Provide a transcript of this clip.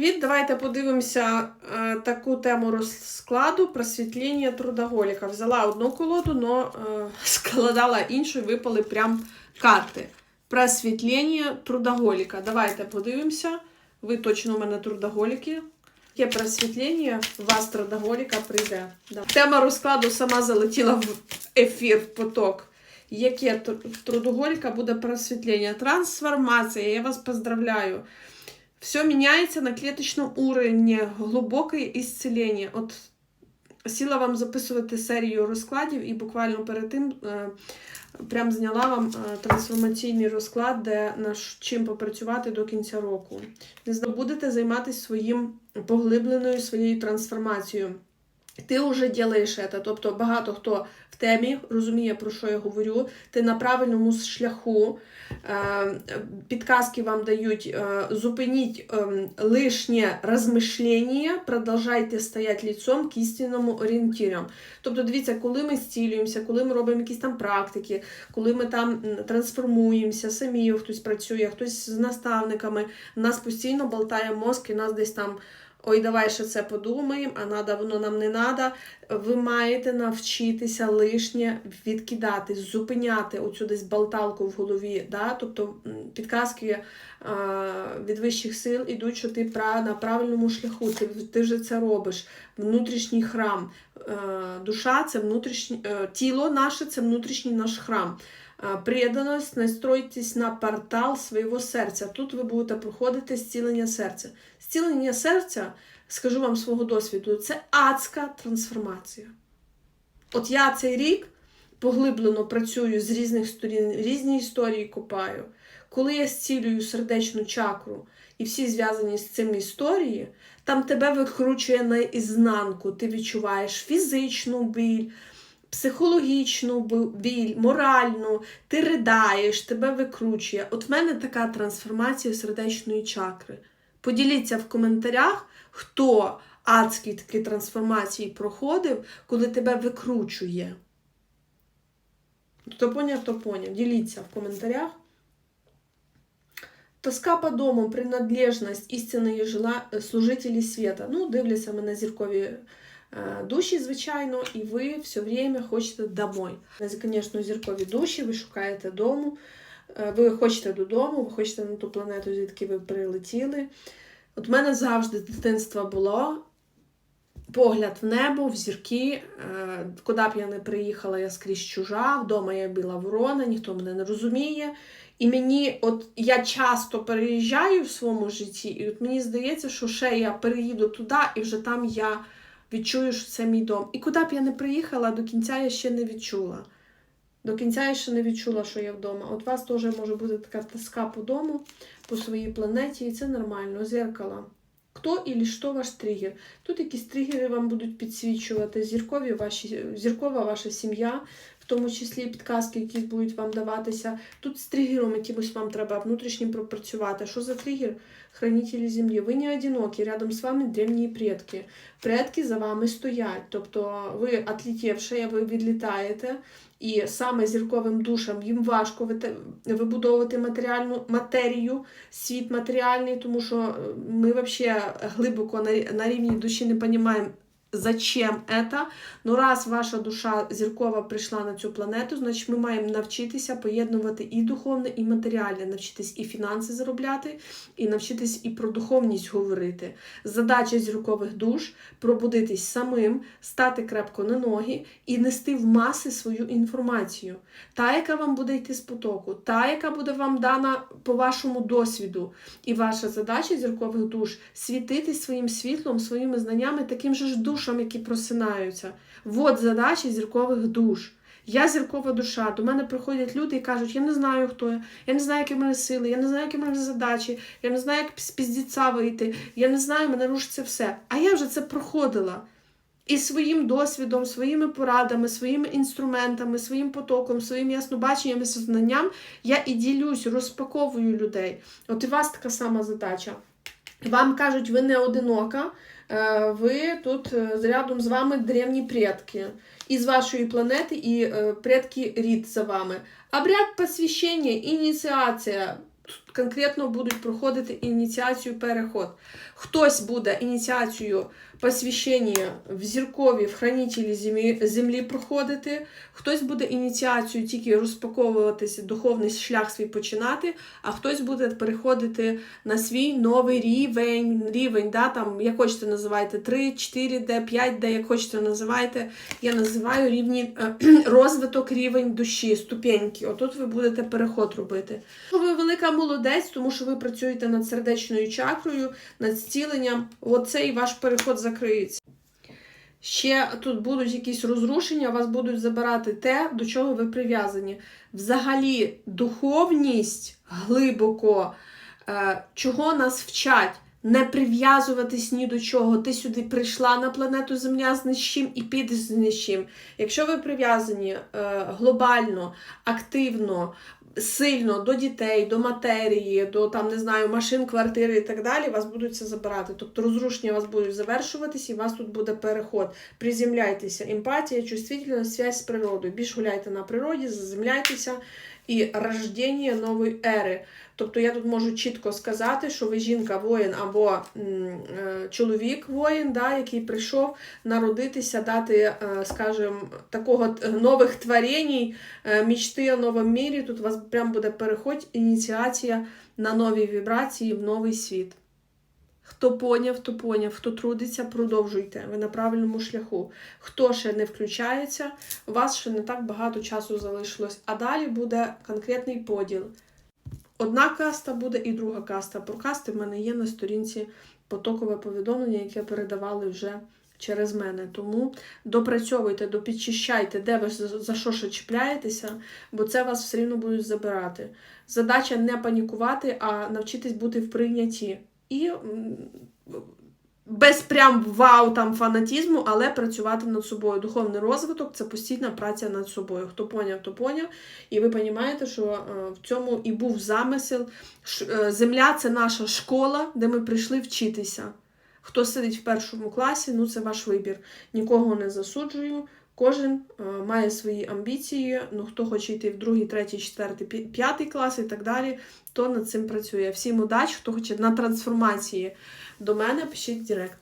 привіт! Давайте подивимося е, таку тему розкладу просвітлення трудоголіка. Взяла одну колоду, але е, складала іншу випали прям карти. Просвітлення трудоголіка. Давайте подивимося. Ви точно у мене трудоголіки. Яке просвітлення у вас трудоголіка прийде. Да. Тема розкладу сама залетіла в ефір, в поток. Яке трудоголіка буде просвітлення? Трансформація. Я вас поздравляю. Все меняется на клеточном уровне, глибоке ісцелення. От сіла вам записувати серію розкладів, і буквально перед тим е, прям зняла вам е, трансформаційний розклад, де на чим попрацювати до кінця року. Не знаю, будете займатися своїм поглибленою своєю трансформацією. Ти вже ділиш це, тобто багато хто в темі розуміє, про що я говорю. Ти на правильному шляху. Е, Підказки вам дають, е, зупиніть е, лишнє розмишлення, продовжайте стояти лицом к істинному орієнтирам. Тобто, дивіться, коли ми зцілюємося, коли ми робимо якісь там практики, коли ми там трансформуємося, самі хтось працює, хтось з наставниками, нас постійно болтає мозк і нас десь там. Ой, давай ще це подумаємо, а надо, воно нам не надо. Ви маєте навчитися лишнє відкидати, зупиняти оцю десь болталку в голові. Да? Тобто підказки а, від вищих сил ідуть, що ти на правильному шляху, ти, ти вже це робиш. Внутрішній храм. Е, Душа це внутрішній, е, тіло наше це внутрішній наш храм. Преданість, настройтесь на портал свого серця. Тут ви будете проходити зцілення серця. Зцілення серця, скажу вам свого досвіду, це адська трансформація. От я цей рік поглиблено працюю з різних сторін, різні історії копаю. Коли я зцілюю сердечну чакру і всі зв'язані з цим історії, там тебе викручує наізнанку. Ти відчуваєш фізичну біль, психологічну біль, моральну, ти ридаєш, тебе викручує. От в мене така трансформація сердечної чакри. Поділіться в коментарях, хто адські такі трансформації проходив, коли тебе викручує. Хто поняв, то поняв. Діліться в коментарях. Тоска по дому, принадлежність істинної жила служителі світа. Ну, дивляться мене зіркові душі, звичайно, і ви все время хочете домой. Звісно, зіркові душі, ви шукаєте дому, ви хочете додому, ви хочете на ту планету, звідки ви прилетіли. От в мене завжди з дитинства було погляд в небо, в зірки. Е, Куди б я не приїхала, я скрізь чужа, вдома я біла ворона, ніхто мене не розуміє. І мені, от я часто переїжджаю в своєму житті, і от мені здається, що ще я переїду туди, і вже там я відчую, що це мій дом. І куди б я не приїхала, до кінця я ще не відчула. До кінця я ще не відчула, що я вдома. От у вас теж може бути така тоска по дому, по своїй планеті, і це нормально. Зеркало. Хто і що ваш тригер? Тут якісь тригери вам будуть підсвічувати, зіркові ваші, зіркова ваша сім'я, тому числі підказки, які будуть вам даватися. Тут з тригером якимось вам треба внутрішнім пропрацювати. Що за тригер? Хранителі землі. Ви не одинокі, рядом з вами древні предки. Предки за вами стоять. Тобто ви отлетівши, ви відлітаєте. І саме зірковим душам їм важко вибудовувати матеріальну матерію, світ матеріальний, тому що е, ми взагалі глибоко на рівні душі не розуміємо, зачем это. Ну, раз ваша душа зіркова прийшла на цю планету, значить ми маємо навчитися поєднувати і духовне, і матеріальне, навчитись і фінанси заробляти, і навчитись і про духовність говорити. Задача зіркових душ пробудитись самим, стати крепко на ноги і нести в маси свою інформацію. Та, яка вам буде йти з потоку, та, яка буде вам дана по вашому досвіду. І ваша задача зіркових душ світити своїм світлом, своїми знаннями таким же ж душам, які просинаються. Вот задача зіркових душ. Я зіркова душа. До мене приходять люди і кажуть, я не знаю, хто я, я не знаю, які в мене сили, я не знаю, які в мене задачі, я не знаю, як з піздіця вийти, я не знаю, мене рушиться все. А я вже це проходила. І своїм досвідом, своїми порадами, своїми інструментами, своїм потоком, своїм яснобаченням і знанням я і ділюсь, розпаковую людей. От і у вас така сама задача. Вам кажуть, ви не одинока, е, ви тут е, рядом з вами древні предки із вашої планети і е, предки рід за вами. Обряд посвящення, ініціація. Конкретно будуть проходити ініціацію переход. Хтось буде ініціацію посвящення в зіркові, в хранителі землі, землі проходити, хтось буде ініціацію тільки розпаковуватися, духовний шлях свій починати, а хтось буде переходити на свій новий рівень, рівень, да, там, як хочете називайте, 3, 4, d 5 d як хочете називайте. Я називаю рівні е, розвиток рівень душі, ступеньки. Отут ви будете переход робити. Велика молодець, тому що ви працюєте над сердечною чакрою, над зціленням. Оцей ваш переход закриється. Ще тут будуть якісь розрушення, вас будуть забирати те, до чого ви прив'язані. Взагалі, духовність глибоко, е, чого нас вчать. Не прив'язуватись ні до чого. Ти сюди прийшла на планету Земля з нічим і підеш з нічим. Якщо ви прив'язані е, глобально, активно, сильно до дітей, до матерії, до там не знаю, машин, квартири і так далі, вас будуть це забирати. Тобто розрушення вас будуть завершуватись, і у вас тут буде переход. Приземляйтеся, емпатія, чувствительність, связь з природою. Більш гуляйте на природі, заземляйтеся і рождення нової ери. Тобто я тут можу чітко сказати, що ви жінка воїн або е, чоловік воїн, да, який прийшов народитися, дати, е, скажімо, такого нових творень, е, мічти о новому мірі. Тут у вас прям буде переход, ініціація на нові вібрації в новий світ. Хто поняв, то поняв. Хто трудиться, продовжуйте. Ви на правильному шляху. Хто ще не включається, у вас ще не так багато часу залишилось. А далі буде конкретний поділ. Одна каста буде і друга каста. Про касти в мене є на сторінці потокове повідомлення, яке передавали вже через мене. Тому допрацьовуйте, допідчищайте, де ви за що ще чіпляєтеся, бо це вас все рівно будуть забирати. Задача не панікувати, а навчитись бути в прийнятті. І без прям вау там фанатізму, але працювати над собою. Духовний розвиток це постійна праця над собою. Хто поняв, то поняв. І ви розумієте, що е, в цьому і був замисел. Е, Земля це наша школа, де ми прийшли вчитися. Хто сидить в першому класі, ну це ваш вибір. Нікого не засуджую. Кожен е, має свої амбіції. Ну, хто хоче йти в другий, третій, четвертий, п'ятий клас і так далі, то над цим працює. Всім удач, хто хоче на трансформації до мене, пишіть директ.